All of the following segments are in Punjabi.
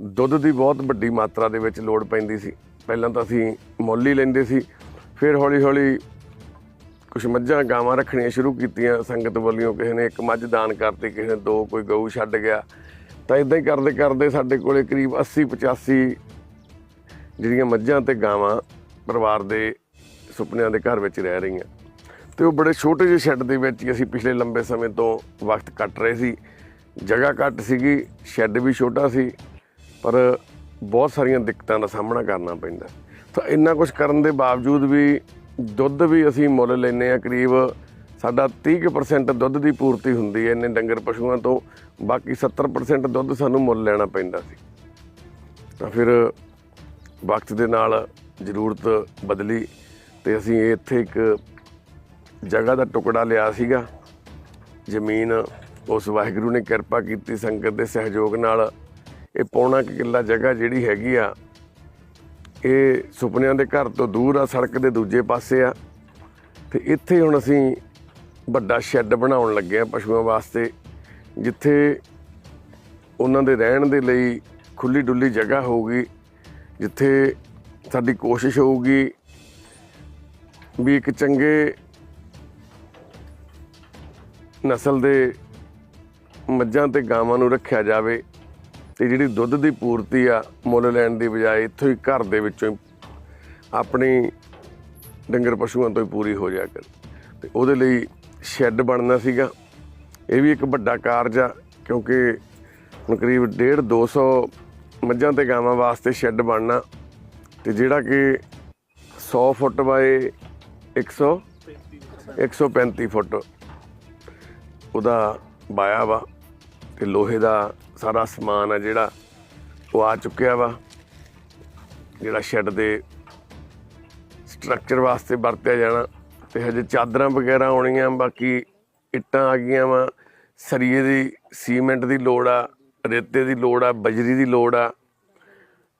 ਦੁੱਧ ਦੀ ਬਹੁਤ ਵੱਡੀ ਮਾਤਰਾ ਦੇ ਵਿੱਚ ਲੋੜ ਪੈਂਦੀ ਸੀ। ਪਹਿਲਾਂ ਤਾਂ ਅਸੀਂ ਮੁੱਲ ਹੀ ਲੈਂਦੇ ਸੀ। ਫਿਰ ਹੌਲੀ ਹੌਲੀ ਕੁਝ ਮੱਝਾਂ ਗਾਵਾਂ ਰੱਖਣੀਆਂ ਸ਼ੁਰੂ ਕੀਤੀਆਂ। ਸੰਗਤ ਵੱਲੋਂ ਕਿਸੇ ਨੇ ਇੱਕ ਮੱਝ ਦਾਨ ਕਰਤੀ, ਕਿਸੇ ਨੇ ਦੋ, ਕੋਈ ਗਊ ਛੱਡ ਗਿਆ। ਤਾਂ ਇਦਾਂ ਹੀ ਕਰਦੇ ਕਰਦੇ ਸਾਡੇ ਕੋਲੇ ਕਰੀਬ 80 85 ਜਿਹੜੀਆਂ ਮੱਝਾਂ ਤੇ ਗਾਵਾਂ ਪਰਿਵਾਰ ਦੇ ਸੁਪਨਿਆਂ ਦੇ ਘਰ ਵਿੱਚ ਰਹਿ ਰਹੀਆਂ। ਤੇ ਉਹ ਬੜੇ ਛੋਟੇ ਜਿਹੇ ਸ਼ੈੱਡ ਦੇ ਵਿੱਚ ਹੀ ਅਸੀਂ ਪਿਛਲੇ ਲੰਬੇ ਸਮੇਂ ਤੋਂ ਵਕਤ ਕੱਟ ਰਹੇ ਸੀ। ਜਗ੍ਹਾ ਘੱਟ ਸੀਗੀ, ਸ਼ੈੱਡ ਵੀ ਛੋਟਾ ਸੀ। ਪਰ ਬਹੁਤ ਸਾਰੀਆਂ ਦਿੱਕਤਾਂ ਦਾ ਸਾਹਮਣਾ ਕਰਨਾ ਪੈਂਦਾ। ਤਾਂ ਇੰਨਾ ਕੁਝ ਕਰਨ ਦੇ ਬਾਵਜੂਦ ਵੀ ਦੁੱਧ ਵੀ ਅਸੀਂ ਮੁੱਲ ਲੈਨੇ ਆ ਕਰੀਬ ਸਾਡਾ 30% ਦੁੱਧ ਦੀ ਪੂਰਤੀ ਹੁੰਦੀ ਹੈ ਇੰਨੇ ਡੰਗਰ ਪਸ਼ੂਆਂ ਤੋਂ, ਬਾਕੀ 70% ਦੁੱਧ ਸਾਨੂੰ ਮੁੱਲ ਲੈਣਾ ਪੈਂਦਾ ਸੀ। ਤਾਂ ਫਿਰ ਵਕਤ ਦੇ ਨਾਲ ਜ਼ਰੂਰਤ ਬਦਲੀ ਤੇ ਅਸੀਂ ਇੱਥੇ ਇੱਕ ਜਗ੍ਹਾ ਦਾ ਟੁਕੜਾ ਲਿਆ ਸੀਗਾ। ਜ਼ਮੀਨ ਉਸ ਵਾਹਿਗੁਰੂ ਨੇ ਕਿਰਪਾ ਕੀਤੀ ਸੰਗਤ ਦੇ ਸਹਿਯੋਗ ਨਾਲ ਇਹ ਪੌਣਾ ਕੁ ਕਿੱਲਾ ਜਗ੍ਹਾ ਜਿਹੜੀ ਹੈਗੀ ਆ, ਇਹ ਸੁਪਨਿਆਂ ਦੇ ਘਰ ਤੋਂ ਦੂਰ ਆ, ਸੜਕ ਦੇ ਦੂਜੇ ਪਾਸੇ ਆ। ਤੇ ਇੱਥੇ ਹੁਣ ਅਸੀਂ ਵੱਡਾ ਸ਼ੈੱਡ ਬਣਾਉਣ ਲੱਗੇ ਆ ਪਸ਼ੂਆਂ ਵਾਸਤੇ, ਜਿੱਥੇ ਉਹਨਾਂ ਦੇ ਰਹਿਣ ਦੇ ਲਈ ਖੁੱਲੀ ਡੁੱਲੀ ਜਗ੍ਹਾ ਹੋਊਗੀ, ਜਿੱਥੇ ਸਾਡੀ ਕੋਸ਼ਿਸ਼ ਹੋਊਗੀ ਵੀ ਇੱਕ ਚੰਗੇ ਨਸਲ ਦੇ ਮੱਝਾਂ ਤੇ ਗਾਵਾਂ ਨੂੰ ਰੱਖਿਆ ਜਾਵੇ। ਤੇ ਜਿਹੜੀ ਦੁੱਧ ਦੀ ਪੂਰਤੀ ਆ ਮੁੱਲ ਲੈਣ ਦੀ ਬਜਾਏ ਇੱਥੋਂ ਹੀ ਘਰ ਦੇ ਵਿੱਚੋਂ ਹੀ ਆਪਣੀ ਡੰਗਰ ਪਸ਼ੂਆਂ ਤੋਂ ਹੀ ਪੂਰੀ ਹੋ ਜਾ ਕਰ। ਤੇ ਉਹਦੇ ਲਈ ਸ਼ੈੱਡ ਬਣਨਾ ਸੀਗਾ। ਇਹ ਵੀ ਇੱਕ ਵੱਡਾ ਕਾਰਜ ਆ, ਕਿਉਂਕਿ ਹੁਣ ਕਰੀਬ 1.5 200 ਮੱਝਾਂ ਤੇ ਗਾਵਾਂ ਵਾਸਤੇ ਸ਼ੈੱਡ ਬਣਨਾ। ਤੇ ਜਿਹੜਾ ਕਿ 100 ਫੁੱਟ ਬਾਏ 100 135 ਫੁੱਟ ਉਹਦਾ ਬਾਇਆ ਵਾ ਤੇ ਲੋਹੇ ਦਾ ਸਾਰਾ ਸਮਾਨ ਆ ਜਿਹੜਾ ਉਹ ਆ ਚੁੱਕਿਆ ਵਾ, ਜਿਹੜਾ ਸ਼ੈੱਡ ਦੇ ਸਟਰਕਚਰ ਵਾਸਤੇ ਵਰਤਿਆ ਜਾਣਾ ਤੇ ਹਜੇ ਚਾਦਰਾਂ ਵਗੈਰਾ ਆਉਣੀਆਂ, ਬਾਕੀ ਇੱਟਾਂ ਆ ਗਈਆਂ ਵਾ, ਸਰੀਏ ਦੀ, ਸੀਮੈਂਟ ਦੀ ਲੋੜ ਆ, ਰੇਤੇ ਦੀ ਲੋੜ ਆ, ਬਜਰੀ ਦੀ ਲੋੜ ਆ।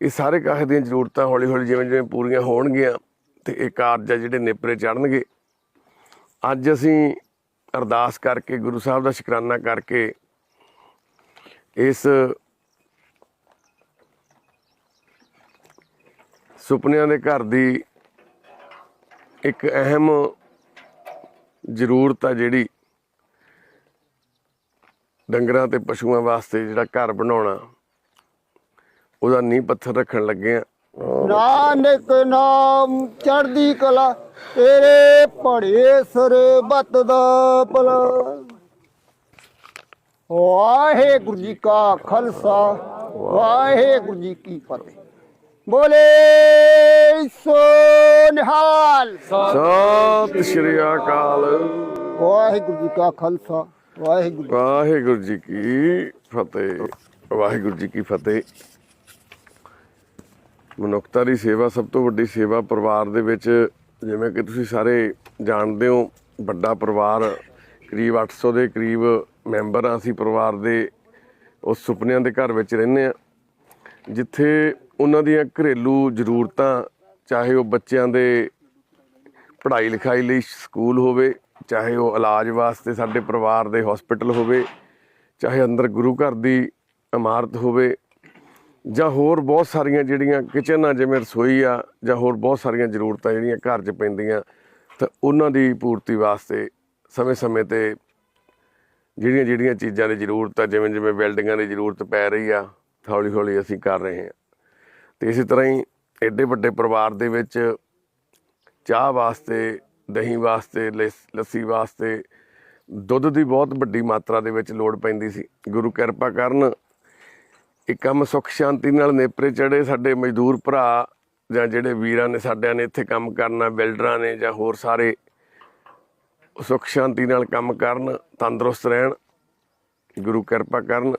ਇਹ ਸਾਰੇ ਕਾਹ ਦੀਆਂ ਜ਼ਰੂਰਤਾਂ ਹੌਲੀ ਹੌਲੀ ਜਿਵੇਂ ਜਿਵੇਂ ਪੂਰੀਆਂ ਹੋਣਗੀਆਂ ਤੇ ਇਹ ਕਾਰਜ ਆ ਜਿਹੜੇ ਨੇਪਰੇ ਚੜਨਗੇ ਅੱਜ ਅਸੀਂ ਅਰਦਾਸ ਕਰਕੇ, ਗੁਰੂ ਸਾਹਿਬ ਦਾ ਸ਼ੁਕਰਾਨਾ ਕਰਕੇ ਇਸ ਸੁਪਨਿਆਂ ਦੇ ਘਰ ਦੀ ਇੱਕ ਅਹਿਮ ਜ਼ਰੂਰਤ ਆ ਜਿਹੜੀ ਡੰਗਰਾਂ ਤੇ ਪਸ਼ੂਆਂ ਵਾਸਤੇ ਜਿਹੜਾ ਘਰ ਬਣਾਉਣਾ, ਉਹਦਾ ਨੀਂਹ ਪੱਥਰ ਰੱਖਣ ਲੱਗੇ ਆ। ਨਾਨਕ ਨਾਮ ਚੜ੍ਹਦੀ ਕਲਾ, ਤੇਰੇ ਪੜੇ ਸਰਬੱਤ ਦਾ ਭਲਾ। ਵਾਹਿਗੁਰੂ ਜੀ ਕਾ ਖਾਲਸਾ ਵਾਹਿਗੁਰੂ ਜੀ ਕੀ ਫਤਿਹ। ਬੋਲੇ ਸੋ ਨਿਹਾਲ। ਸਤਿ ਸ਼੍ਰੀ ਅਕਾਲ। ਵਾਹਿਗੁਰੂ ਜੀ ਕਾ ਖਾਲਸਾ ਵਾਹਿਗੁਰੂ ਵਾਹਿਗੁਰੂ ਜੀ ਕੀ ਫਤਿਹ ਵਾਹਿਗੁਰੂ ਜੀ ਕੀ ਫਤਿਹ। ਮਨੁੱਖਤਾ ਦੀ ਸੇਵਾ ਸਭ ਤੋਂ ਵੱਡੀ ਸੇਵਾ ਪਰਿਵਾਰ ਦੇ ਵਿੱਚ ਜਿਵੇਂ ਕਿ ਤੁਸੀਂ ਸਾਰੇ ਜਾਣਦੇ ਹੋ ਵੱਡਾ ਪਰਿਵਾਰ ਕਰੀਬ 800 ਦੇ ਕਰੀਬ ਮੈਂਬਰ ਆ ਅਸੀਂ ਪਰਿਵਾਰ ਦੇ, ਉਸ ਸੁਪਨਿਆਂ ਦੇ ਘਰ ਵਿੱਚ ਰਹਿੰਦੇ ਆ ਜਿੱਥੇ ਉਹਨਾਂ ਦੀਆਂ ਘਰੇਲੂ ਜ਼ਰੂਰਤਾਂ, ਚਾਹੇ ਉਹ ਬੱਚਿਆਂ ਦੇ ਪੜ੍ਹਾਈ ਲਿਖਾਈ ਲਈ ਸਕੂਲ ਹੋਵੇ, ਚਾਹੇ ਉਹ ਇਲਾਜ ਵਾਸਤੇ ਸਾਡੇ ਪਰਿਵਾਰ ਦੇ ਹਸਪੀਟਲ ਹੋਵੇ, ਚਾਹੇ ਅੰਦਰ ਗੁਰੂ ਘਰ ਦੀ ਇਮਾਰਤ ਹੋਵੇ, ਜਾਂ ਹੋਰ ਬਹੁਤ ਸਾਰੀਆਂ ਜਿਹੜੀਆਂ ਕਿਚਨ ਆ, ਜਿਵੇਂ ਰਸੋਈ ਆ, ਜਾਂ ਹੋਰ ਬਹੁਤ ਸਾਰੀਆਂ ਜ਼ਰੂਰਤਾਂ ਜਿਹੜੀਆਂ ਘਰ 'ਚ ਪੈਂਦੀਆਂ, ਤਾਂ ਉਹਨਾਂ ਦੀ ਪੂਰਤੀ ਵਾਸਤੇ ਸਮੇਂ-ਸਮੇਂ ਤੇ ਜਿਹੜੀਆਂ ਜਿਹੜੀਆਂ ਚੀਜ਼ਾਂ ਦੀ ਜ਼ਰੂਰਤ ਆ, ਜਿਵੇਂ ਜਿਵੇਂ ਬਿਲਡਿੰਗਾਂ ਦੀ ਜ਼ਰੂਰਤ ਪੈ ਰਹੀ ਆ, ਹੌਲੀ ਹੌਲੀ ਅਸੀਂ ਕਰ ਰਹੇ ਹਾਂ। ਤੇ ਇਸੇ ਤਰ੍ਹਾਂ ਹੀ ਐਡੇ ਵੱਡੇ ਪਰਿਵਾਰ ਦੇ ਵਿੱਚ ਚਾਹ ਵਾਸਤੇ, ਦਹੀਂ ਵਾਸਤੇ, ਲੱਸ- ਲੱਸੀ ਵਾਸਤੇ ਦੁੱਧ ਦੀ ਬਹੁਤ ਵੱਡੀ ਮਾਤਰਾ ਦੇ ਵਿੱਚ ਲੋੜ ਪੈਂਦੀ ਸੀ। ਗੁਰੂ ਕਿਰਪਾ ਕਰਨ ਇਹ ਕੰਮ ਸੁੱਖ ਸ਼ਾਂਤੀ ਨਾਲ ਨੇਪਰੇ ਚੜੇ ਸਾਡੇ ਮਜ਼ਦੂਰ ਭਰਾ ਜਾਂ ਜਿਹੜੇ ਵੀਰਾਂ ਨੇ ਸਾਡਿਆਂ ਨੇ ਇੱਥੇ ਕੰਮ ਕਰਨਾ, ਬਿਲਡਰਾਂ ਨੇ ਜਾਂ ਹੋਰ ਸਾਰੇ ਸੁੱਖ ਸ਼ਾਂਤੀ ਨਾਲ ਕੰਮ ਕਰਨ, ਤੰਦਰੁਸਤ ਰਹਿਣ, ਗੁਰੂ ਕਿਰਪਾ ਕਰਨ,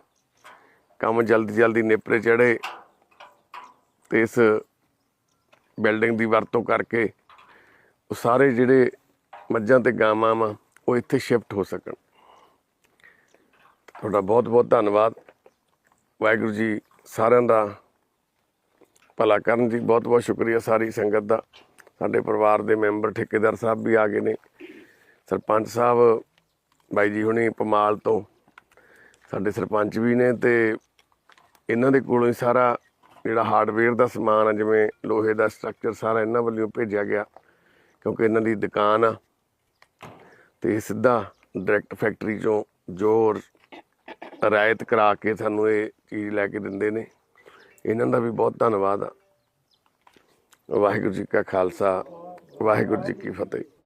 ਕੰਮ ਜਲਦੀ ਜਲਦੀ ਨੇਪਰੇ ਚੜੇ ਤੇ ਇਸ ਬਿਲਡਿੰਗ ਦੀ ਵਰਤੋਂ ਕਰਕੇ ਉਹ ਸਾਰੇ ਜਿਹੜੇ ਮੱਝਾਂ ਤੇ ਗਾਵਾਂ ਵਾ, ਉਹ ਇੱਥੇ ਸ਼ਿਫਟ ਹੋ ਸਕਣ। ਤੁਹਾਡਾ ਬਹੁਤ ਬਹੁਤ ਧੰਨਵਾਦ। ਵਾਹਿਗੁਰੂ ਜੀ ਸਾਰਿਆਂ ਦਾ ਭਲਾ ਕਰਨ ਜੀ। ਬਹੁਤ ਬਹੁਤ ਸ਼ੁਕਰੀਆ ਸਾਰੀ ਸੰਗਤ ਦਾ। ਸਾਡੇ ਪਰਿਵਾਰ ਦੇ ਮੈਂਬਰ, ਠੇਕੇਦਾਰ ਸਾਹਿਬ ਵੀ ਆ ਗਏ ਨੇ। ਸਰਪੰਚ ਸਾਹਿਬ, ਬਾਈ ਜੀ ਹੁਣੀ ਪਮਾਲ ਤੋਂ, ਸਾਡੇ ਸਰਪੰਚ ਵੀ ਨੇ ਤੇ ਇਹਨਾਂ ਦੇ ਕੋਲੋਂ ਹੀ ਸਾਰਾ ਜਿਹੜਾ ਹਾਰਡਵੇਅਰ ਦਾ ਸਮਾਨ ਆ, ਜਿਵੇਂ ਲੋਹੇ ਦਾ ਸਟਰਕਚਰ ਸਾਰਾ ਇਹਨਾਂ ਵੱਲੋਂ ਭੇਜਿਆ ਗਿਆ, ਕਿਉਂਕਿ ਇਹਨਾਂ ਦੀ ਦੁਕਾਨ ਆ। ਤੇ ਇਹ ਸਿੱਧਾ ਡਾਇਰੈਕਟ ਫੈਕਟਰੀ ਚੋਂ ਜ਼ੋਰ ਰਾਇਤ ਕਰਾ ਕੇ ਸਾਨੂੰ ਇਹ ਚੀਜ਼ ਲੈ ਕੇ ਦਿੰਦੇ ਨੇ। ਇਹਨਾਂ ਦਾ ਵੀ ਬਹੁਤ ਧੰਨਵਾਦ ਆ। ਵਾਹਿਗੁਰੂ ਜੀ ਕਾ ਖਾਲਸਾ, ਵਾਹਿਗੁਰੂ ਜੀ ਕੀ ਫਤਿਹ।